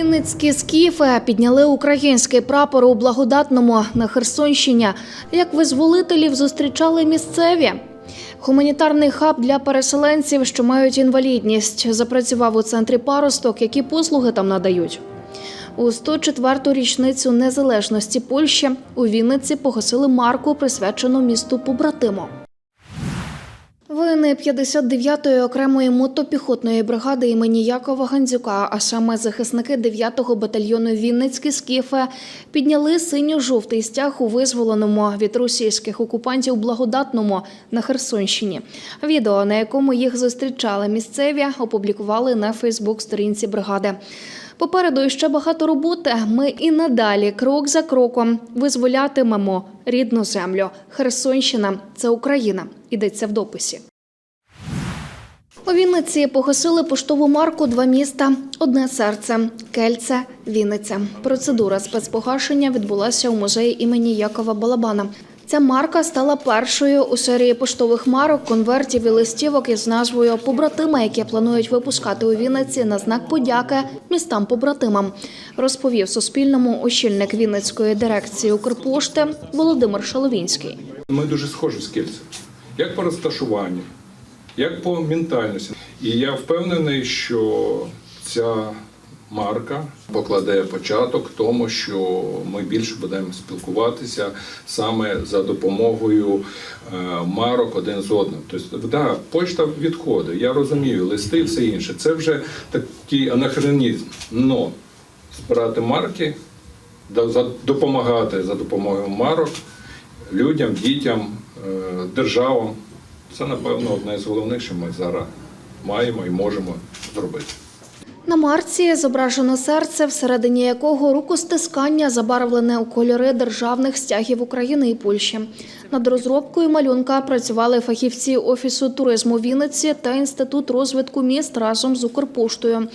Вінницькі скіфи підняли український прапор у благодатному на Херсонщині. Як визволителів зустрічали місцеві. Гуманітарний хаб для переселенців, що мають інвалідність, запрацював у центрі паросток, які послуги там надають. У 104-ту річницю незалежності Польщі у Вінниці погасили марку, присвячену місту побратиму. Воїни 59-ї окремої мотопіхотної бригади імені Якова Гандзюка, а саме захисники 9-го батальйону Вінницькі скіфи, підняли синьо-жовтий стяг у визволеному від російських окупантів благодатному на Херсонщині. Відео, на якому їх зустрічали місцеві, опублікували на Фейсбук-сторінці бригади. Попереду ще багато роботи. Ми і надалі, крок за кроком, визволятимемо рідну землю. Херсонщина це Україна. Йдеться в дописі. У Вінниці погасили поштову марку два міста, одне серце, Кельце, Вінниця. Процедура спецпогашення відбулася у музеї імені Якова Балабана. Ця марка стала першою у серії поштових марок, конвертів і листівок із назвою Побратима, які планують випускати у Вінниці на знак подяки містам побратимам, розповів Суспільному очільник Вінницької дирекції Укрпошти Володимир Шаловінський. Ми дуже схожі з Кельцем. Як по розташуванню, як по ментальності. І я впевнений, що ця марка покладе початок тому, що ми більше будемо спілкуватися саме за допомогою е, марок один з одним. Тобто, да, почта відходить, я розумію, листи, все інше. Це вже такий анахронізм. Но збирати марки, допомагати за допомогою марок людям, дітям, е, державам. Це, напевно, одне з головних, що ми зараз маємо і можемо зробити. На марці зображено серце, всередині якого рукостискання забарвлене у кольори державних стягів України і Польщі. Над розробкою малюнка працювали фахівці Офісу туризму Вінниці та Інститут розвитку міст разом з Укрпоштою.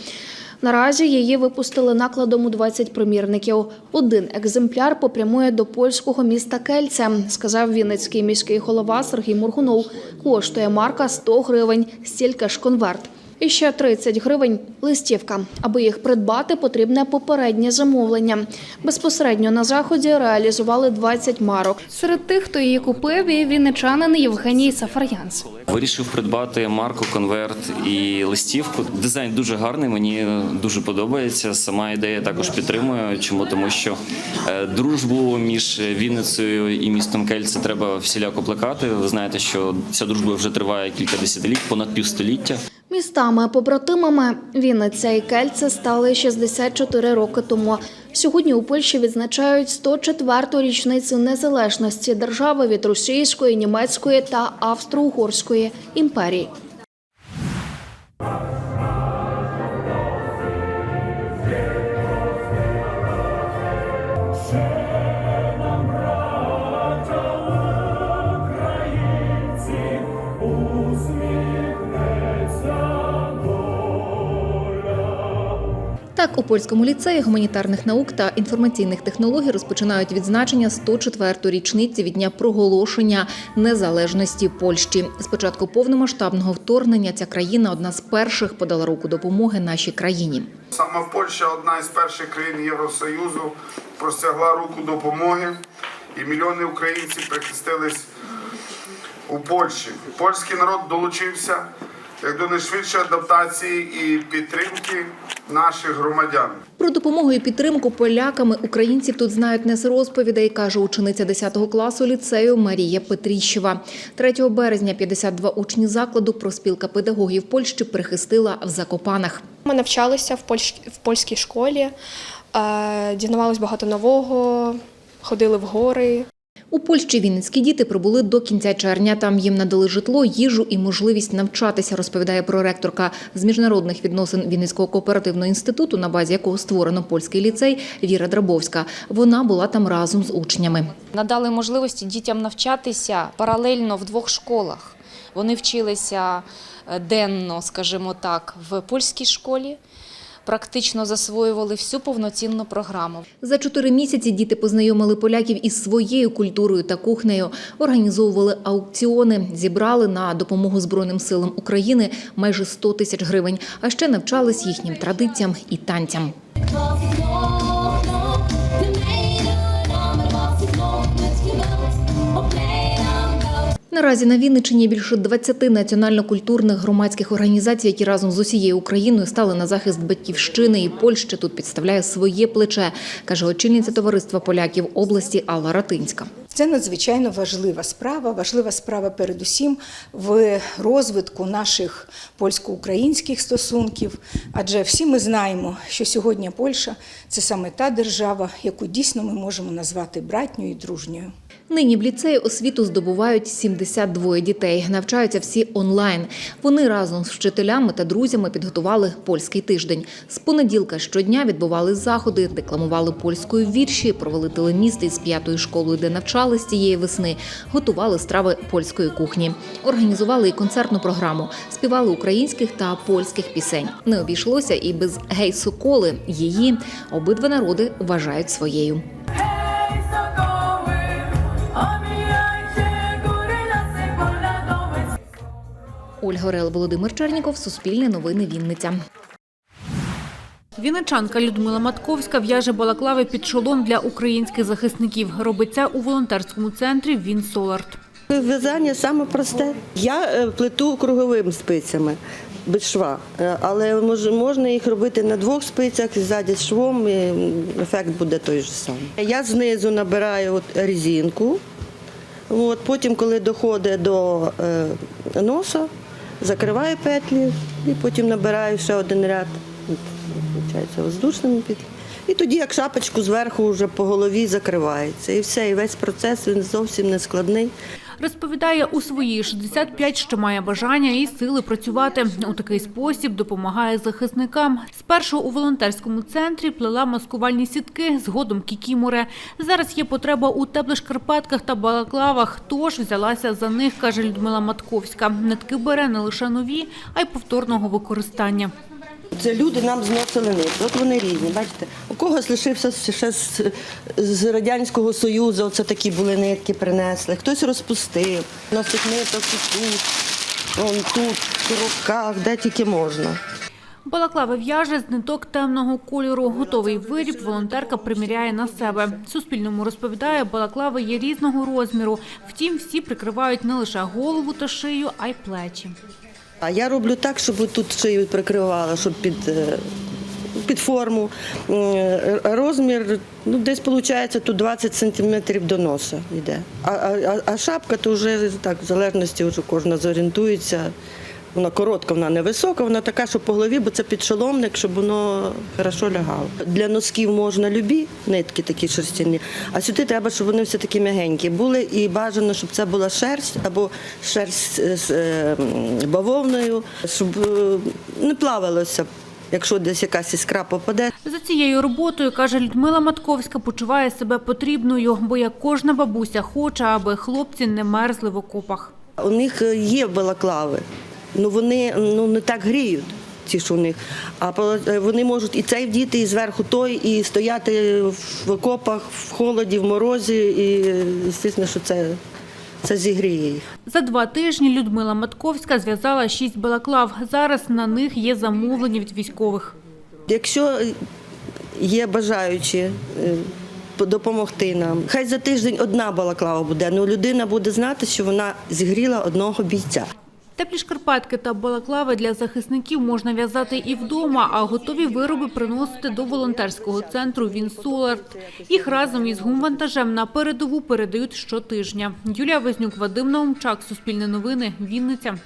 Наразі її випустили накладом у 20 примірників. Один екземпляр попрямує до польського міста Кельце, сказав Вінницький міський голова Сергій Моргунов. Коштує марка 100 гривень, стільки ж конверт. І ще 30 гривень листівка. Аби їх придбати, потрібне попереднє замовлення. Безпосередньо на заході реалізували 20 марок. Серед тих, хто її купив, і вінничанин Євгеній Сафарянц. Вирішив придбати марку, конверт і листівку. Дизайн дуже гарний, мені дуже подобається. Сама ідея також підтримую. Чому тому, що е, дружбу між Вінницею і містом Кельце треба всіляко плекати. Ви знаєте, що ця дружба вже триває кілька десятиліть, понад півстоліття. Містами побратимами Вінниця і Кельце стали 64 роки тому. Сьогодні у Польщі відзначають 104-ту річницю незалежності держави від російської, німецької та австро-угорської імперії. Так, у польському ліцеї гуманітарних наук та інформаційних технологій розпочинають відзначення 104-ї річниці від дня проголошення незалежності Польщі. З початку повномасштабного вторгнення ця країна одна з перших подала руку допомоги нашій країні. Саме Польща одна із перших країн Євросоюзу простягла руку допомоги, і мільйони українців прихистились у Польщі. Польський народ долучився як до найшвидшої адаптації і підтримки наших громадян. Про допомогу і підтримку поляками українців тут знають не з розповідей, каже учениця 10 класу ліцею Марія Петріщева. 3 березня 52 учні закладу проспілка педагогів Польщі прихистила в Закопанах. Ми навчалися в, польщ... в польській школі, е, дізнавалися багато нового, ходили в гори. У Польщі вінницькі діти прибули до кінця червня. Там їм надали житло, їжу і можливість навчатися, розповідає проректорка з міжнародних відносин Вінницького кооперативного інституту, на базі якого створено польський ліцей Віра Драбовська. Вона була там разом з учнями. надали можливості дітям навчатися паралельно в двох школах. Вони вчилися е, денно, скажімо так, в польській школі, практично засвоювали всю повноцінну програму. За чотири місяці діти познайомили поляків із своєю культурою та кухнею, організовували аукціони, зібрали на допомогу Збройним силам України майже 100 тисяч гривень, а ще навчались їхнім традиціям і танцям. Наразі на Вінниччині більше 20 національно-культурних громадських організацій, які разом з усією Україною стали на захист батьківщини і Польща тут підставляє своє плече, каже очільниця товариства поляків області Алла Ратинська. Це надзвичайно важлива справа. Важлива справа передусім в розвитку наших польсько-українських стосунків. Адже всі ми знаємо, що сьогодні Польща це саме та держава, яку дійсно ми можемо назвати братньою і дружньою. Нині в ліцеї освіту здобувають 72 дітей. Навчаються всі онлайн. Вони разом з вчителями та друзями підготували польський тиждень. З понеділка щодня відбували заходи, декламували польською вірші, провели телеміст із п'ятою школою, де навчались цієї весни, готували страви польської кухні, організували і концертну програму, співали українських та польських пісень. Не обійшлося і без гей Соколи. Її обидва народи вважають своєю. Ольга Орел, Володимир Черніков, Суспільне новини Вінниця. Вінничанка Людмила Матковська в'яже балаклави під шолом для українських захисників. Робить це у волонтерському центрі Він Соларт. В'язання саме просте. Я е, плету круговими спицями без шва, Е, але можна їх робити на двох спицях ззаді з швом, і ефект буде той же самий. Я знизу набираю от резинку, от, потім, коли доходить до е, носа, закриваю петлі і потім набираю ще один ряд, воздушними петлями. І тоді, як шапочку зверху вже по голові закривається. І все, і весь процес він зовсім не складний. Розповідає, у свої 65 ще має бажання і сили працювати. У такий спосіб допомагає захисникам. Спершу у волонтерському центрі плела маскувальні сітки, згодом кікіморе. Зараз є потреба у теплих шкарпетках та балаклавах, тож взялася за них, каже Людмила Матковська. Нитки бере не лише нові, а й повторного використання. Це люди нам зносили нитки. От вони різні, бачите. У когось лишився ще з, з Радянського Союзу, оце такі були нитки принесли. Хтось розпустив. Носить ниток тут, вон тут, в руках, де тільки можна. Балаклава в'яже з ниток темного кольору. Готовий виріб волонтерка приміряє на себе. Суспільному розповідає, балаклави є різного розміру. Втім, всі прикривають не лише голову та шию, а й плечі. А я роблю так, щоб тут шию прикривала, щоб під, е, під форму. Е, Розмір ну, десь виходить тут 20 сантиметрів до носа йде. А, а, а шапка то вже так, в залежності вже кожна зорієнтується. Вона коротка, вона не висока, вона така, що по голові, бо це підшоломник, щоб воно хорошо лягало. Для носків можна любі нитки такі шерстяні, а сюди треба, щоб вони все такі м'ягенькі були. І бажано, щоб це була шерсть або шерсть з е, бавовною, щоб е, не плавалося, якщо десь якась іскра попаде. За цією роботою, каже Людмила Матковська, почуває себе потрібною, бо як кожна бабуся хоче, аби хлопці не мерзли в окопах. У них є балаклави, але вони ну, не так гріють. Ті, що у них, а е, вони можуть і цей вдіти, і зверху той, і стояти в окопах, в холоді, в морозі, і звісно, що це, це зігріє їх. За два тижні Людмила Матковська зв'язала шість балаклав. Зараз на них є замовлення від військових. Якщо є бажаючі е, допомогти нам, хай за тиждень одна балаклава буде, але людина буде знати, що вона зігріла одного бійця. Теплі шкарпетки та балаклави для захисників можна в'язати і вдома, а готові вироби приносити до волонтерського центру «Вінсоларт». Їх разом із гумвантажем на передову передають щотижня. Юлія Вознюк, Вадим Наумчак, Суспільне новини, Вінниця.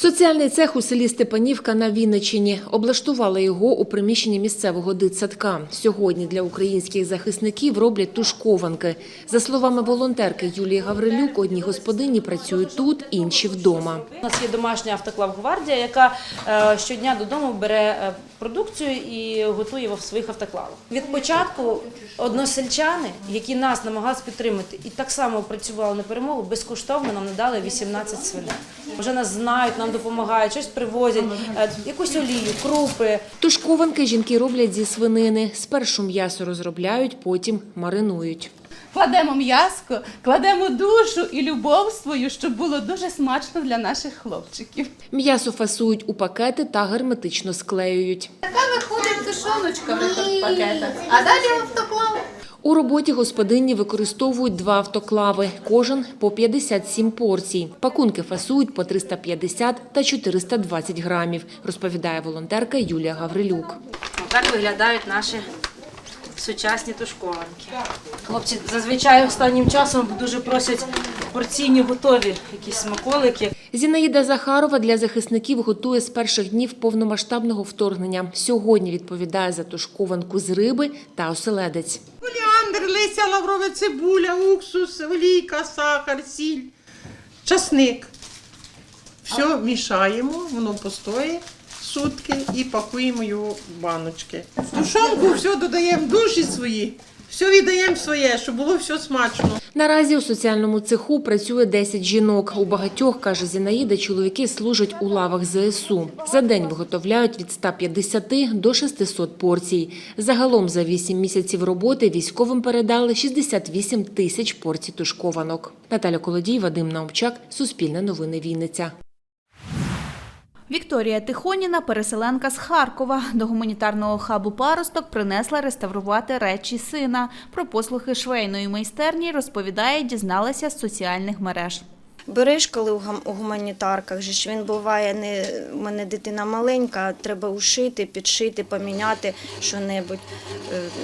Соціальний цех у селі Степанівка на Вінниччині облаштували його у приміщенні місцевого дитсадка. Сьогодні для українських захисників роблять тушкованки. За словами волонтерки Юлії Гаврилюк, одні господині працюють тут, інші вдома. У нас є домашня автоклав гвардія, яка е, щодня додому бере е, продукцію і готує в своїх автоклавах. Від початку односельчани, які нас намагалися підтримати, і так само працювали на перемогу, безкоштовно нам надали 18 свиней. Вже нас знають, нам допомагають, щось привозять, е, якусь олію, крупи. Тушкованки жінки роблять зі свинини. Спершу м'ясо розробляють, потім маринують. Кладемо м'яско, кладемо душу і любов свою, щоб було дуже смачно для наших хлопчиків. М'ясо фасують у пакети та герметично склеюють. Така виходить тушоночка в пакетах, а далі автоклав. У роботі господині використовують два автоклави, кожен по 57 порцій. Пакунки фасують по 350 та 420 грамів, розповідає волонтерка Юлія Гаврилюк. Так виглядають наші сучасні тушкованки. Хлопці зазвичай останнім часом дуже просять порційні готові якісь смаколики. Зінаїда Захарова для захисників готує з перших днів повномасштабного вторгнення. Сьогодні відповідає за тушкованку з риби та оселедець. Оліандр, лаврове, цибуля, уксус, олійка, сахар, сіль, часник. Все мішаємо, воно постоїть сутки і пакуємо його в баночки. В тушонку все додаємо душі свої, все віддаємо своє, щоб було все смачно. Наразі у соціальному цеху працює 10 жінок. У багатьох, каже Зінаїда, чоловіки служать у лавах ЗСУ. За день виготовляють від 150 до 600 порцій. Загалом за 8 місяців роботи військовим передали 68 тисяч порцій тушкованок. Наталя Колодій, Вадим Наумчак, Суспільне новини Вінниця. Вікторія Тихоніна, переселенка з Харкова, до гуманітарного хабу паросток принесла реставрувати речі сина. Про послуги швейної майстерні розповідає, дізналася з соціальних мереж. Береш, коли у гуманітарках ж він буває не у мене дитина маленька, треба ушити, підшити, поміняти що-небудь,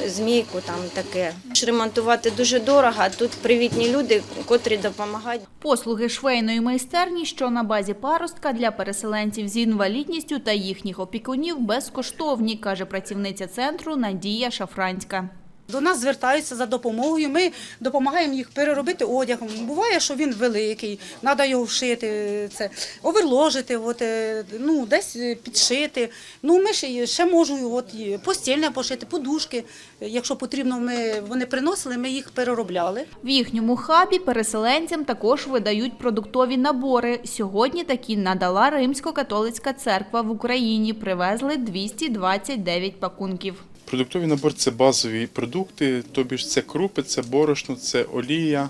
е, змійку там таке. Ремонтувати дуже дорого, а тут привітні люди, котрі допомагають. Послуги швейної майстерні, що на базі паростка для переселенців з інвалідністю та їхніх опікунів безкоштовні, каже працівниця центру Надія Шафранська. До нас звертаються за допомогою. Ми допомагаємо їх переробити одяг. Буває, що він великий, треба його вшити, це оверложити, от, е, ну десь підшити. Ну ми ще, ще можу от постільне пошити, подушки. Якщо потрібно, ми вони приносили, ми їх переробляли. В їхньому хабі переселенцям також видають продуктові набори. Сьогодні такі надала Римсько-католицька церква в Україні. Привезли 229 пакунків. Продуктовий набор це базові продукти, тобі ж це крупи, це борошно, це олія,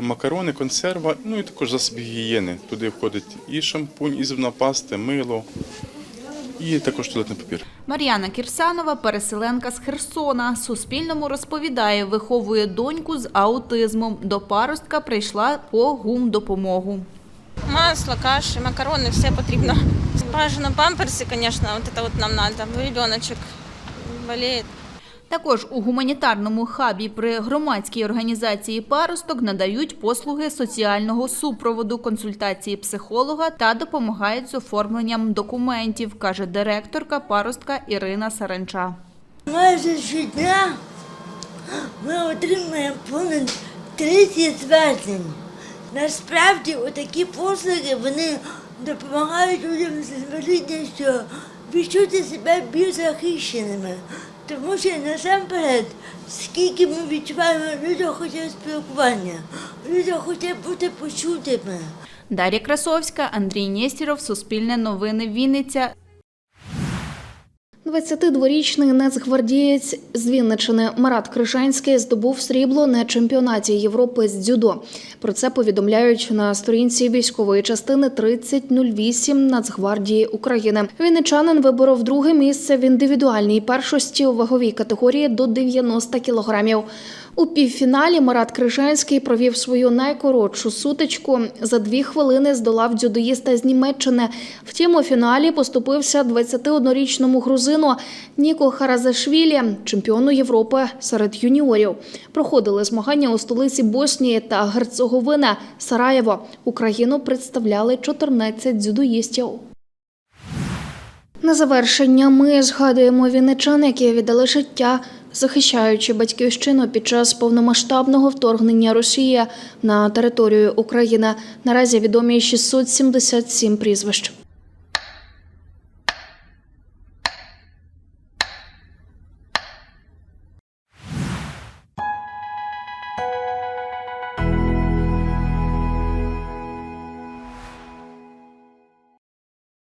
макарони, консерва, ну і також засоби гігієни. Туди входить і шампунь, і зубна паста, мило, і також туалетний папір. Мар'яна Кірсанова, переселенка з Херсона, Суспільному розповідає, виховує доньку з аутизмом. До паростка прийшла по гумдопомогу. Масло, каші, макарони, все потрібно. Бажано памперси, звісно, от це от нам треба, бо ребеночок болеє. Також у гуманітарному хабі при громадській організації «Паросток» надають послуги соціального супроводу, консультації психолога та допомагають з оформленням документів, каже директорка «Паростка» Ірина Саранча. Майже щодня ми отримуємо понад 30 звернень. Насправді, отакі послуги вони допомагають людям з інвалідністю відчути себе більш захищеними. Тому що насамперед, скільки ми відчуваємо, люди хочуть спілкування, люди хочуть бути почутими. Дар'я Красовська, Андрій Нєстіров, Суспільне новини, Вінниця. 22-річний нацгвардієць з Вінничини Марат Кришанський здобув срібло на чемпіонаті Європи з дзюдо. Про це повідомляють на сторінці військової частини 3008 Нацгвардії України. Вінничанин виборов друге місце в індивідуальній першості у ваговій категорії до 90 кілограмів. У півфіналі Марат Крижанський провів свою найкоротшу сутичку. За дві хвилини здолав дзюдоїста з Німеччини. Втім, у фіналі поступився 21-річному грузину Ніко Харазашвілі, чемпіону Європи серед юніорів. Проходили змагання у столиці Боснії та Герцеговини Сараєво. Україну представляли 14 дзюдоїстів. На завершення ми згадуємо вінничан, які віддали життя, захищаючи батьківщину під час повномасштабного вторгнення Росії на територію України. Наразі відомі 677 прізвищ.